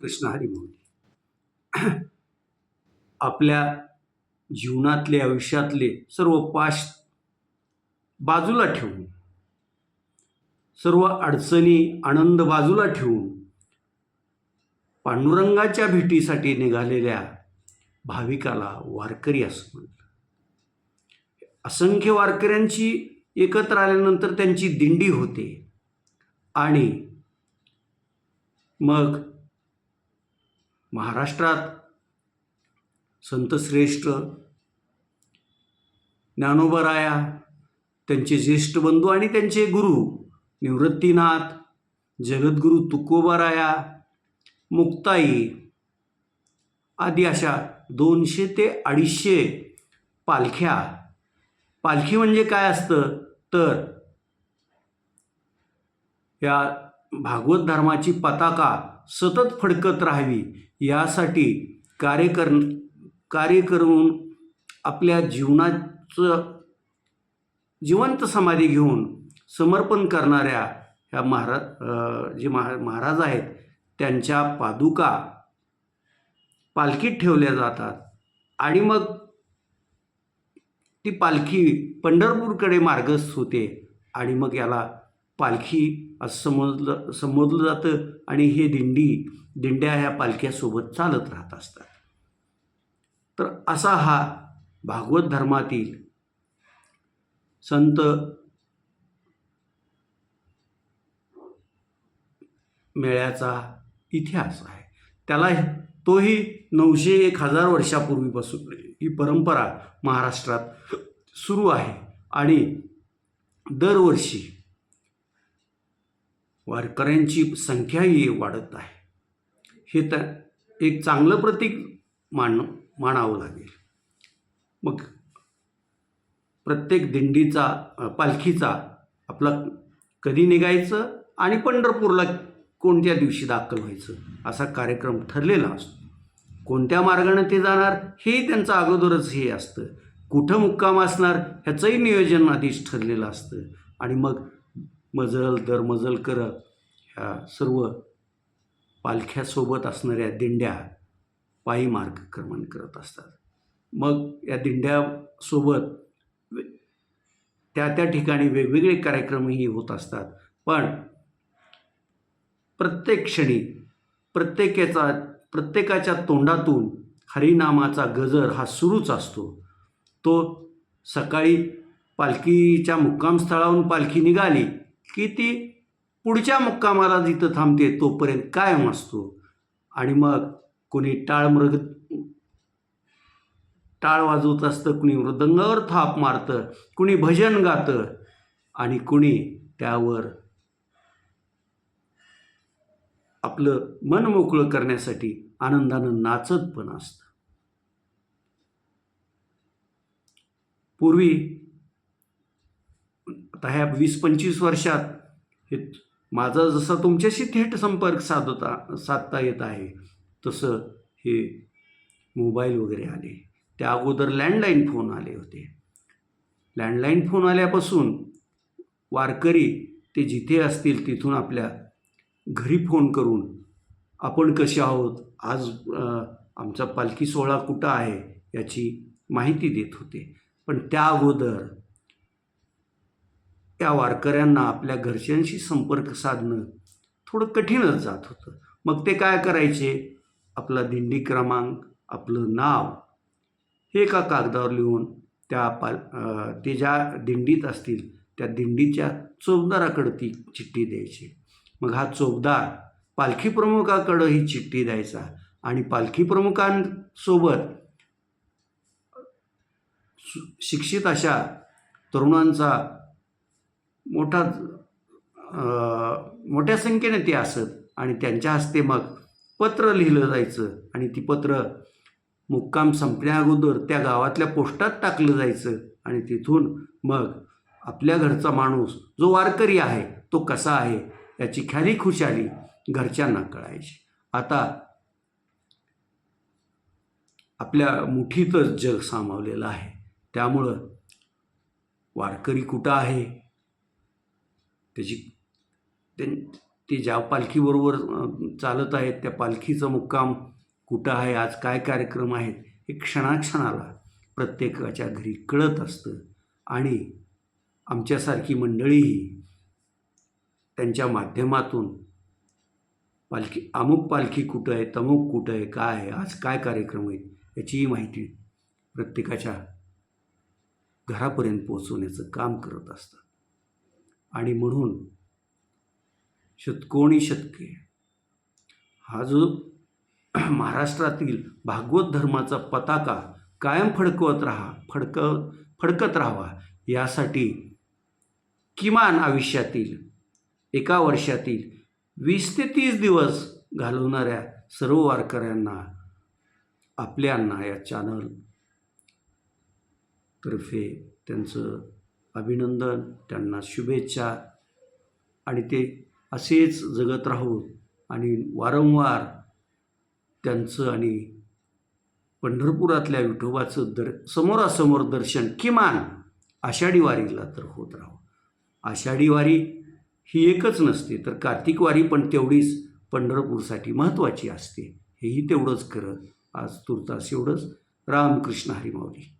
कृष्ण हरी आपल्या जीवनातले आयुष्यातले सर्व पाश बाजूला ठेवून सर्व अडचणी आनंद बाजूला ठेवून पांडुरंगाच्या भेटीसाठी निघालेल्या भाविकाला वारकरी असं म्हणतात असंख्य वारकऱ्यांची एकत्र आल्यानंतर त्यांची दिंडी होते आणि मग महाराष्ट्रात संतश्रेष्ठ ज्ञानोबराया त्यांचे ज्येष्ठ बंधू आणि त्यांचे गुरु निवृत्तीनाथ जगद्गुरू तुकोबाराया मुक्ताई आदी अशा दोनशे ते अडीचशे पालख्या. पालखी म्हणजे काय असतं? तर या भागवत धर्माची पताका सतत फडकत राहावी यासाठी कार्य कर कार्य करून आपल्या जीवनाचं जिवंत समाधी घेऊन समर्पण करणाऱ्या ह्या महाराज जे महा महाराज आहेत त्यांच्या पादुका पालखीत ठेवल्या जातात. आणि मग ती पालखी पंढरपूरकडे मार्गस्थ होते आणि मग याला पालखी असं समजलं संबोधलं जातं आणि हे दिंडी दिंड्या ह्या पालख्यासोबत चालत राहत असतात. तर असा हा भागवत धर्मातील संत मेळ्याचा इतिहास आहे. त्याला तोही नऊशे एक हजार वर्षापूर्वीपासून ही परंपरा महाराष्ट्रात सुरू आहे आणि दरवर्षी वारकऱ्यांची संख्याही वाढत आहे. हे तर एक चांगलं प्रतीक मान मानावं लागेल. मग प्रत्येक दिंडीचा पालखीचा आपला कधी निघायचं आणि पंढरपूरला कोणत्या दिवशी दाखल व्हायचं असा कार्यक्रम ठरलेला असतो. कोणत्या मार्गाने ते जाणार हेही त्यांचं अगोदरच हे असतं. कुठं मुक्काम असणार ह्याचंही नियोजन आधीच ठरलेलं असतं. आणि मग मजल दर मजल करत ह्या सर्व पालख्यासोबत असणाऱ्या दिंड्या पायी मार्गक्रमण करत असतात. मग या दिंड्यासोबत त्या त्या ठिकाणी वेगवेगळे कार्यक्रमही होत असतात. पण प्रत्येक क्षणी प्रत्येकाचा प्रत्येकाच्या तोंडातून हरिनामाचा गजर हा सुरूच असतो. तो सकाळी पालखीच्या मुक्कामस्थळाहून पालखी निघाली की ती पुढच्या मुक्कामाला जिथं थांबते तोपर्यंत कायम असतो आणि मग कोणी टाळमृग टाळ वाजवत असतं कुणी मृदंगावर थाप मारतं कुणी भजन गातं आणि कुणी त्यावर आपलं मन मोकळं करण्यासाठी आनंदानं नाचत पण असतं. पूर्वी आता ह्या वीस पंचवीस वर्षात हे माझा जसा तुमच्याशी थेट संपर्क साधता साधता येत आहे तसं हे मोबाईल वगैरे आले. त्या अगोदर लँडलाईन फोन आले होते. लँडलाईन फोन आल्यापासून वारकरी ते जिथे असतील तिथून आपल्या घरी फोन करून आपण कसे आहोत आज आमचा पालखी सोहळा कुठं आहे याची माहिती देत होते. पण त्या अगोदर त्या वारकऱ्यांना आपल्या घरच्यांशी संपर्क साधणं थोडं कठीणच जात होतं. मग ते काय करायचे? आपला दिंडी क्रमांक आपलं नाव हे एका कागदावर लिहून त्या पाल ते ज्या दिंडीत असतील त्या दिंडीच्या चौकदाराकडं ती चिठ्ठी द्यायची. मग हा चौकदार पालखी प्रमुखाकडं ही चिठ्ठी द्यायचा आणि पालखी प्रमुखांसोबत सु- शिक्षित अशा तरुणांचा मोठा मोठ्या संख्येने ते असत आणि त्यांच्या हस्ते मग पत्र लिहिलं जायचं आणि ती पत्र मुक्काम संपण्या अगोदर त्या गावातल्या पोस्टात टाकलं जायचं आणि तिथून मग आपल्या घरचा माणूस जो वारकरी आहे तो कसा आहे याची ख्याली खुशाली घरच्यांना कळायची. आता आपल्या मुठीतच जग सामावलेलं आहे. त्यामुळं वारकरी कुठं आहे? त्याची त्यां ते ज्या पालखीबरोबर चालत आहेत त्या पालखीचा मुक्काम कुठं आहे आज काय कार्यक्रम आहेत हे क्षणाक्षणाला प्रत्येकाच्या घरी कळत असतं. आणि आमच्यासारखी मंडळीही त्यांच्या माध्यमातून पालखी अमुक पालखी कुठं आहे तमुक कुठं आहे काय आहे आज काय कार्यक्रम आहेत याचीही माहिती प्रत्येकाच्या घरापर्यंत पोहोचवण्याचं काम करत असतात. आणि म्हणून शतकोणी शतके हा जो महाराष्ट्रातील भागवत धर्माचा पताका कायम फडकवत राहा फडक फडकत राहावा यासाठी किमान आयुष्यातील एका वर्षातील वीस ते तीस दिवस घालवणाऱ्या सर्व वारकऱ्यांना आपल्यांना या चॅनल तर्फे त्यांचं अभिनंदन त्यांना शुभेच्छा. आणि ते असेच जगत राहून आणि वारंवार त्यांचं आणि पंढरपुरातल्या विठोबाचं दर समोरासमोर दर्शन किमान आषाढी वारीला तर होत राहू. आषाढी वारी ही एकच नसते तर कार्तिक वारी पण तेवढीच पंढरपूरसाठी महत्त्वाची असते. हेही तेवढंच करत आज तुर्तास एवढंच. रामकृष्ण हरिमावली